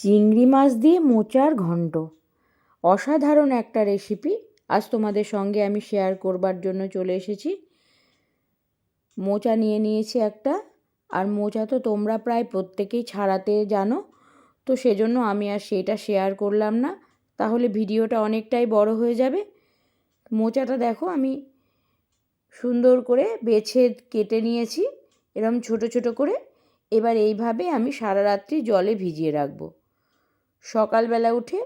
চিংড়ি মাছ দিয়ে মোচার ঘন্ট অসাধারণ একটা রেসিপি আজ তোমাদের সঙ্গে আমি শেয়ার করবার জন্য চলে এসেছি। মোচা নিয়ে নিয়েছি একটা। আর মোচা তো তোমরা প্রায় প্রত্যেকেই ছাড়াতে জানো। তো সেজন্য আমি আর সেটা শেয়ার করলাম না। তাহলে ভিডিওটা অনেকটাই বড় হয়ে যাবে। মোচাটা দেখো, আমি সুন্দর করে বেছে কেটে নিয়েছি। এরম ছোট ছোট করে। এবার এইভাবে আমি সারা রাত্রি জলে ভিজিয়ে রাখব। সকালবেলা উঠে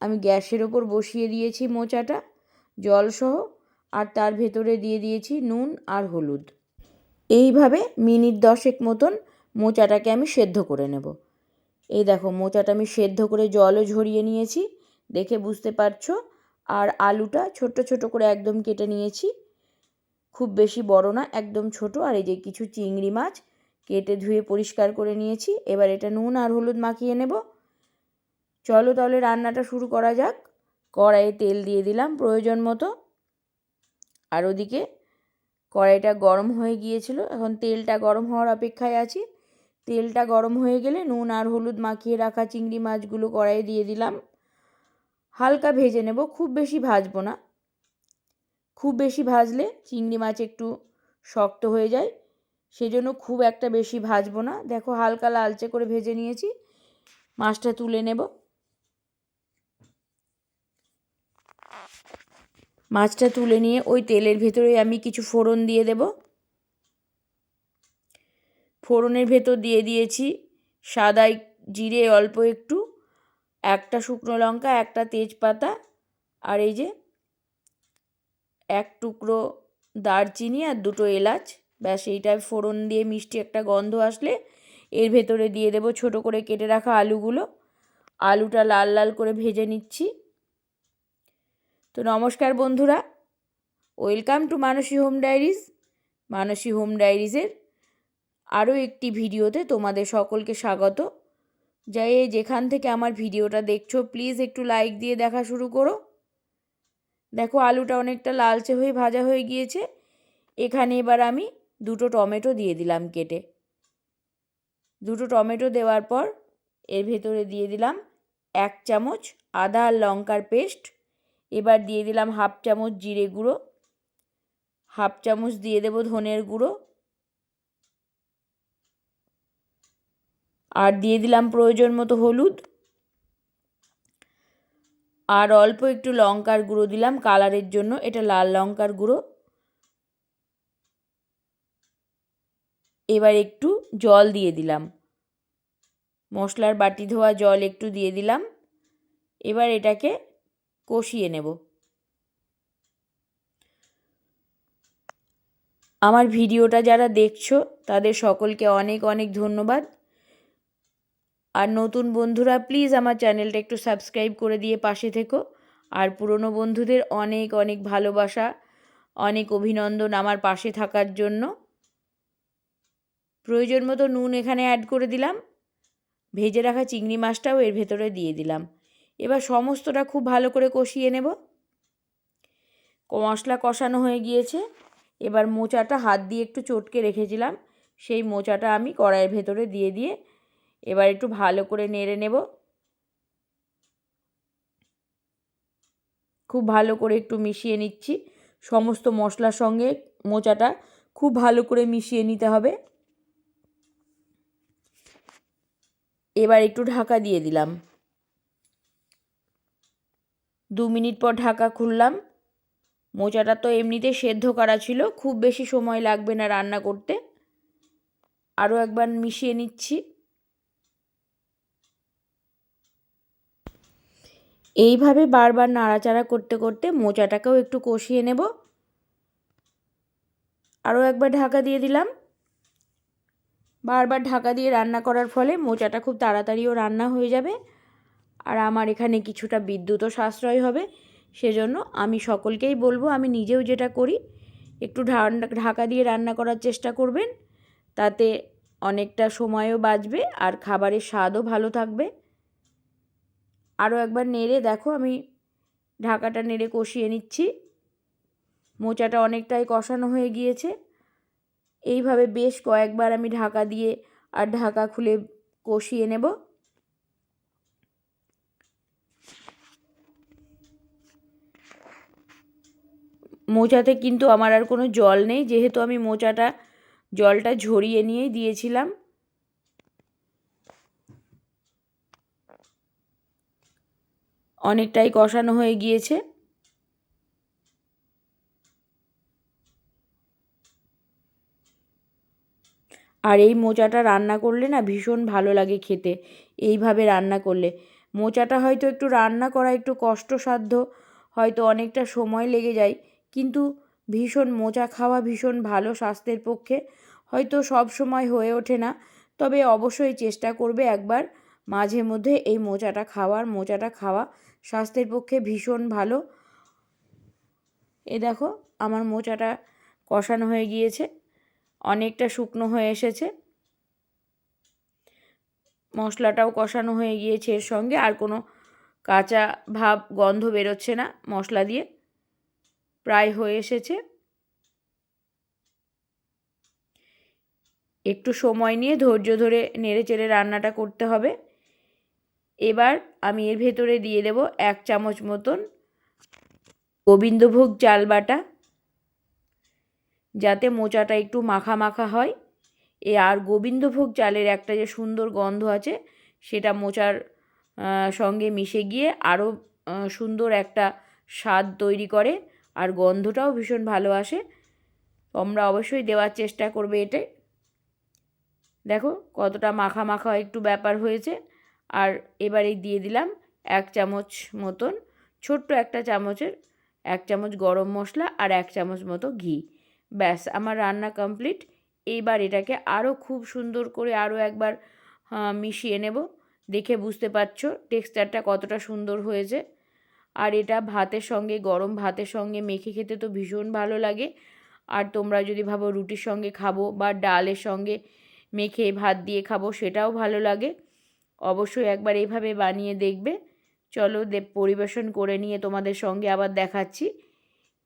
আমি গ্যাসের ওপর বসিয়ে দিয়েছি মোচাটা জলসহ আর তার ভেতরে দিয়ে দিয়েছি নুন আর হলুদ। এইভাবে মিনিট দশেক মতন মোচাটাকে আমি সেদ্ধ করে নেব। এই দেখো, মোচাটা আমি সেদ্ধ করে জলও ঝরিয়ে নিয়েছি, দেখে বুঝতে পারছ? আর আলুটা ছোট ছোট করে একদম কেটে নিয়েছি। খুব বেশি বড় না, একদম ছোট। আর এই যে কিছু চিংড়ি মাছ কেটে ধুয়ে পরিষ্কার করে নিয়েছি, এবার এটা নুন আর হলুদ মাখিয়ে নেব। চলো তাহলে রান্নাটা শুরু করা যাক। কড়াইয়ে তেল দিয়ে দিলাম প্রয়োজন মতো। আর ওদিকে কড়াইটা গরম হয়ে গিয়েছিল। এখন তেলটা গরম হওয়ার অপেক্ষায় আছি। তেলটা গরম হয়ে গেলে নুন আর হলুদ মাখিয়ে রাখা চিংড়ি মাছগুলো কড়াইয়ে দিয়ে দিলাম। হালকা ভেজে নেব, খুব বেশি ভাজবো না। খুব বেশি ভাজলে চিংড়ি মাছ একটু শক্ত হয়ে যায়। সেজন্য খুব একটা বেশি ভাজবো না। দেখো হালকা লালচে করে ভেজে নিয়েছি। মাছটা তুলে নেব। মাছটা তুলে নিয়ে ওই তেলের ভেতরে আমি কিছু ফোড়ন দিয়ে দেব। ফোড়নের ভেতর দিয়ে দিয়েছি সাদাই জিরে অল্প একটু, একটা শুকনো লঙ্কা, একটা তেজপাতা আর এই যে এক টুকরো দারচিনি আর দুটো এলাচ। ব্যাস এইটায় ফোড়ন দিয়ে মিষ্টি একটা গন্ধ আসলে এর ভেতরে দিয়ে দেবো ছোট করে কেটে রাখা আলুগুলো। আলুটা লাল লাল করে ভেজে নিচ্ছি। তো নমস্কার বন্ধুরা। Welcome to Manasi home diaries Manasi home ডায়েরিজের আরও একটি ভিডিওতে তোমাদের সকলকে স্বাগত। যাই যেখান থেকে আমার ভিডিওটা দেখছ প্লিজ একটু লাইক দিয়ে দেখা শুরু করো। দেখো আলুটা অনেকটা লালচে হয়ে ভাজা হয়ে গিয়েছে। এখানে এবার আমি দুটো টমেটো দিয়ে দিলাম কেটে। দুটো টমেটো দেওয়ার পর এর ভেতরে দিয়ে দিলাম এক চামচ আদা আর লঙ্কার পেস্ট। এবার দিয়ে দিলাম হাফ চামচ জিরে গুঁড়ো, হাফ চামচ দিয়ে দেবো ধনের গুঁড়ো আর দিয়ে দিলাম প্রয়োজন মতো হলুদ আর অল্প একটু লঙ্কার গুঁড়ো দিলাম কালারের জন্য, এটা লাল লঙ্কার গুঁড়ো। এবার একটু জল দিয়ে দিলাম, মশলার বাটি ধোয়া জল একটু দিয়ে দিলাম। এবার এটাকে কষিয়ে নেব। আমার ভিডিওটা যারা দেখছ, তাদের সকলকে অনেক অনেক ধন্যবাদ। আর নতুন বন্ধুরা প্লিজ আমার চ্যানেলটা একটু সাবস্ক্রাইব করে দিয়ে পাশে থেকো। আর পুরনো বন্ধুদের অনেক অনেক ভালোবাসা, অনেক অভিনন্দন আমার পাশে থাকার জন্য। প্রয়োজন মতো নুন এখানে অ্যাড করে দিলাম। ভেজে রাখা চিংড়ি মাছটাও এর ভেতরে দিয়ে দিলাম। এবার সমস্তটা খুব ভালো করে কষিয়ে নেব। মশলা কষানো হয়ে গিয়েছে। এবার মোচাটা হাত দিয়ে একটু চটকে রেখেছিলাম। সেই মোচাটা আমি কড়াইয়ের ভেতরে দিয়ে দিয়ে এবার একটু ভালো করে নেড়ে নেব। খুব ভালো করে একটু মিশিয়ে নিচ্ছি। সমস্ত মশলার সঙ্গে মোচাটা খুব ভালো করে মিশিয়ে নিতে হবে। এবার একটু ঢাকা দিয়ে দিলাম। দু মিনিট পর ঢাকা খুললাম। মোচাটা তো এমনিতে সেদ্ধ করা ছিল, খুব বেশি সময় লাগবে না রান্না করতে। আরও একবার মিশিয়ে নিচ্ছি। এইভাবে বারবার নাড়াচাড়া করতে করতে মোচাটাকেও একটু কষিয়ে নেব। আরও একবার ঢাকা দিয়ে দিলাম। বারবার ঢাকা দিয়ে রান্না করার ফলে মোচাটা খুব তাড়াতাড়িও রান্না হয়ে যাবে। আর আমার এখানে কিছুটা বিদ্যুৎও সাশ্রয় হবে, সেজন্য আমি সকলকেই বলব আমি নিজেও যেটা করি, একটু ঢাকা দিয়ে রান্না করার চেষ্টা করবেন, তাতে অনেকটা সময়ও বাঁচবে আর খাবারের স্বাদও ভালো থাকবে। আরও একবার নেড়ে দেখো, আমি ঢাকাটা নেড়ে কষিয়ে নিচ্ছি। মোচাটা অনেকটাই কষানো হয়ে গিয়েছে। এইভাবে বেশ কয়েকবার আমি ঢাকা দিয়ে আর ঢাকা খুলে কষিয়ে নেব। মোচাতে কিন্তু আমার আর কোনো জল নেই। যেহেতু আমি মোচাটা, জলটা ঝরিয়ে নিয়েই দিয়েছিলাম। অনেকটাই কষানো হয়ে গিয়েছে। আর এই মোচাটা রান্না করলে না ভীষণ ভালো লাগে খেতে, এইভাবে রান্না করলে। মোচাটা হয়তো একটু রান্না করা একটু কষ্টসাধ্য, হয়তো অনেকটা সময় লেগে যায় কিন্তু ভীষণ মোচা খাওয়া, ভীষণ ভালো স্বাস্থ্যের পক্ষে হয়তো সব সময় হয়ে ওঠে না। তবে অবশ্যই চেষ্টা করবে একবার মাঝে মধ্যে এই মোচাটা খাওয়ার। মোচাটা খাওয়া স্বাস্থ্যের পক্ষে ভীষণ ভালো। এ দেখো, আমার মোচাটা কষানো হয়ে গিয়েছে। অনেকটা শুকনো হয়ে এসেছে। মশলাটাও কষানো হয়ে গিয়েছে এর সঙ্গে। আর কোনো কাঁচা ভাব, গন্ধ বেরোচ্ছে না মশলা দিয়ে। প্রায় হয়ে এসেছে। একটু সময় নিয়ে ধৈর্য ধরে নেড়ে চেড়ে রান্নাটা করতে হবে। এবার আমি এর ভেতরে দিয়ে দেব এক চামচ মতন গোবিন্দভোগ চাল বাটা। যাতে মোচাটা একটু মাখা মাখা হয়। এ আর গোবিন্দভোগ চালের একটা যে সুন্দর গন্ধ আছে, সেটা মোচার সঙ্গে মিশে গিয়ে আরও সুন্দর একটা স্বাদ তৈরি করে। আর গন্ধটাও ভীষণ ভালো আসে। তোমরা অবশ্যই দেওয়ার চেষ্টা করবে এটাই। দেখো কতটা মাখা মাখা একটু ব্যাপার হয়েছে। আর এবারে দিয়ে দিলাম এক চামচ মতন, ছোট্ট একটা চামচের এক চামচ গরম মশলা আর এক চামচ মতো ঘি। ব্যাস, আমার রান্না কমপ্লিট। এইবার এটাকে আরও খুব সুন্দর করে আরও একবার মিশিয়ে নেব। দেখে বুঝতে পারছ টেক্সচারটা কতটা সুন্দর হয়েছে। আর এটা ভাতের সঙ্গে, গরম ভাতের সঙ্গে মেখে খেতে তো ভীষণ ভালো লাগে। আর তোমরা যদি ভাবো রুটির সঙ্গে খাব বা ডালের সঙ্গে মেখে ভাত দিয়ে খাব, সেটাও ভালো লাগে। অবশ্যই একবার এইভাবে বানিয়ে দেখবে। চলো দে, পরিবেশন করে নিয়ে তোমাদের সঙ্গে আবার দেখাচ্ছি।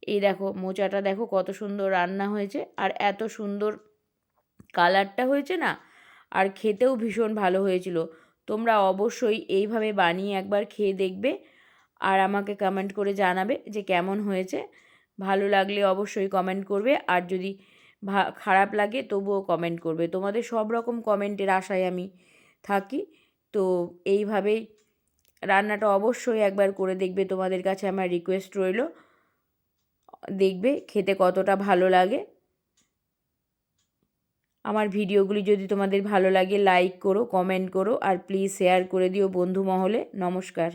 এই দেখো, মোচাটা দেখো কত সুন্দর রান্না হয়েছে। আর এত সুন্দর কালারটা হয়েছে না? আর খেতেও ভীষণ ভালো হয়েছিল। তোমরা অবশ্যই এইভাবে বানিয়ে একবার খেয়ে দেখবে। আর আমাকে কমেন্ট করে জানাবে যে কেমন হয়েছে। ভালো লাগলে অবশ্যই কমেন্ট করবে আর যদি খারাপ লাগে তবুও কমেন্ট করবে। তোমাদের সব রকম কমেন্টের আশায় আমি থাকি। তো এইভাবেই রান্নাটা অবশ্যই একবার করে দেখবে। তোমাদের কাছে আমার রিকোয়েস্ট রইল। দেখবে খেতে কতটা ভালো লাগে। আমার ভিডিওগুলি যদি তোমাদের ভালো লাগে লাইক করো কমেন্ট করো আর প্লিজ শেয়ার করে দিও বন্ধু মহলে। নমস্কার।